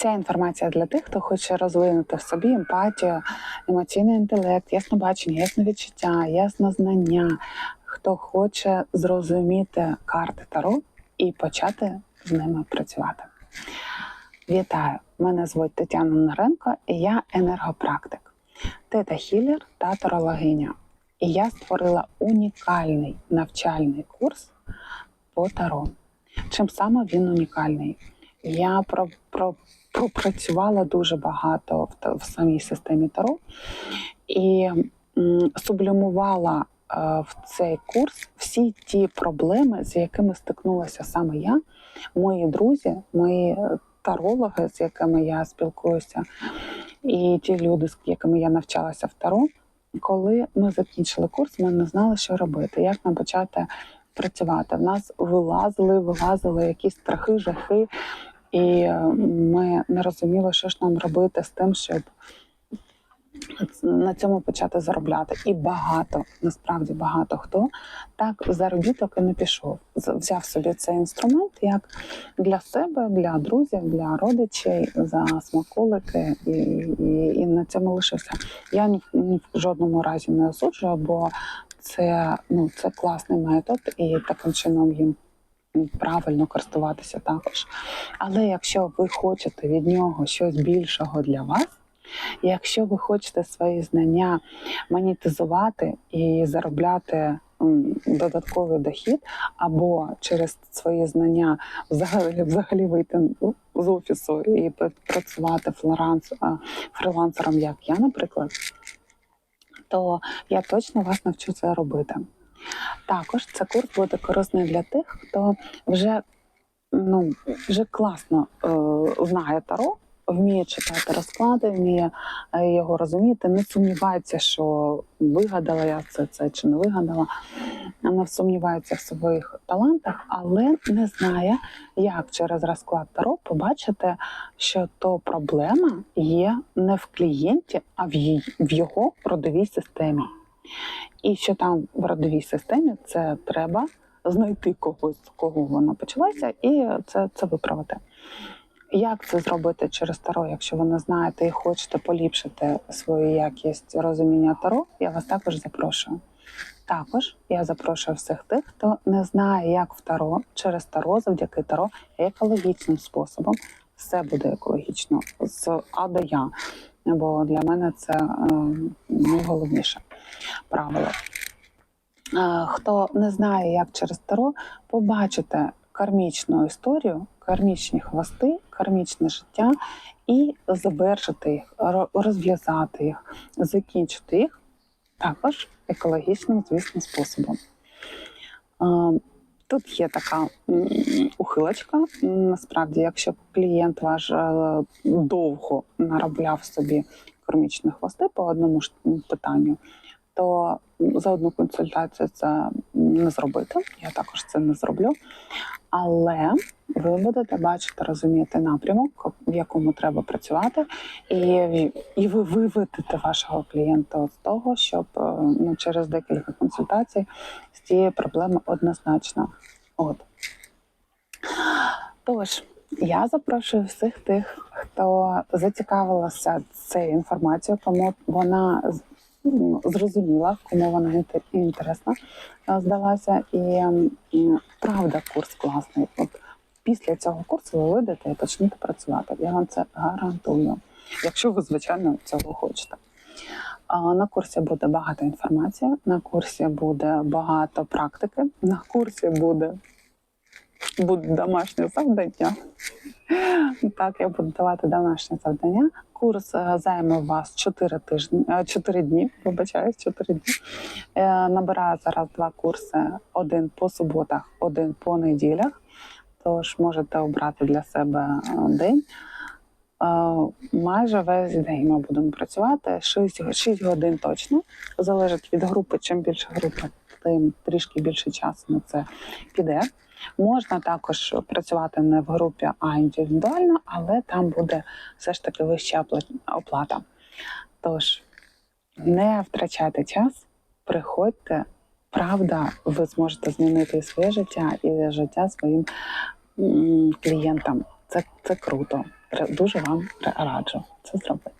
Ця інформація для тих, хто хоче розвинути в собі емпатію, емоційний інтелект, яснобачення, ясновідчуття, яснознання, хто хоче зрозуміти карти Таро і почати з ними працювати. Вітаю! Мене звуть Тетяна Наренко і я енергопрактик, тета хілер та тарологиня. І я створила унікальний навчальний курс по таро. Чим саме він унікальний? Я про, про, пропрацювала дуже багато в, в самій системі Таро і м, сублімувала е, в цей курс всі ті проблеми, з якими стикнулася саме я, мої друзі, мої е, тарологи, з якими я спілкуюся, і ті люди, з якими я навчалася в Таро. Коли ми закінчили курс, ми не знали, що робити, як нам почати працювати. В нас вилазили, вилазили якісь страхи, жахи, і е, ми не розуміли, що ж нам робити з тим, щоб на цьому почати заробляти. І багато, насправді багато хто так в заробіток і не пішов. Взяв собі цей інструмент як для себе, для друзів, для родичей за смаколики, і, і, і на цьому лишився. Я ні, ні в жодному разі не осуджую, бо це, ну, це класний метод, і таким чином їм правильно користуватися також. Але якщо ви хочете від нього щось більшого для вас, якщо ви хочете свої знання монетизувати і заробляти додатковий дохід, або через свої знання взагалі, взагалі вийти ну, з офісу і працювати флоранс, фрилансером, як я, наприклад, то я точно вас навчу це робити. Також цей курс буде корисний для тих, хто вже, ну, вже класно е, знає таро, вміє читати розклади, вміє е, його розуміти, не сумнівається, що вигадала я це, це чи не вигадала, не сумнівається в своїх талантах, але не знає, як через розклад таро побачити, що то проблема є не в клієнті, а в, її, в його родовій системі. І що там в родовій системі це треба знайти когось, з кого вона почалася, і це, це виправити. Як це зробити через таро, якщо ви не знаєте і хочете поліпшити свою якість розуміння таро, я вас також запрошую. Також я запрошую всіх тих, хто не знає, як в таро, через таро, завдяки таро, екологічним способом. Все буде екологічно з А до Я. Бо для мене це е, найголовніше правило. Е, Хто не знає, як через таро, побачите кармічну історію, кармічні хвости, кармічне життя і завершити їх, розв'язати їх, закінчити їх також екологічним, звісно, способом. Тут є така ухилочка. Насправді, якщо клієнт ваш е, довго наробляв собі кормічні хвости по одному ж питанню, то за одну консультацію це не зробити. Я також це не зроблю. Але ви будете бачити, розуміти напрямок, в якому треба працювати, і, і ви виведете вашого клієнта з того, щоб е, ну, через декілька консультацій з цієї проблеми однозначно. От. Тож, я запрошую всіх тих, хто зацікавилася цією інформацією, кому вона зрозуміла, кому вона інтересна е, здалася. І м, правда, курс класний. От після цього курсу ви вийдете і почнете працювати. Я вам це гарантую, якщо ви, звичайно, цього хочете. На курсі буде багато інформації, на курсі буде багато практики, на курсі буде, буде домашнє завдання. Так, я буду давати домашнє завдання. Курс е, займе у вас 4 тижні, 4 дні, вибачаюсь, 4 дні. Е, Набираю зараз два курси: один по суботах, один по неділях. Тож можете обрати для себе е, день. Е, Майже весь день ми будемо працювати 6, 6 годин точно. Залежить від групи. Чим більше група, тим трішки більше часу на це піде. Можна також працювати не в групі, а індивідуально, але там буде все ж таки вища опла- оплата. Тож не втрачайте час, приходьте. Правда, ви зможете змінити своє життя і життя своїм клієнтам. Це, це круто. Дуже вам раджу це зробити.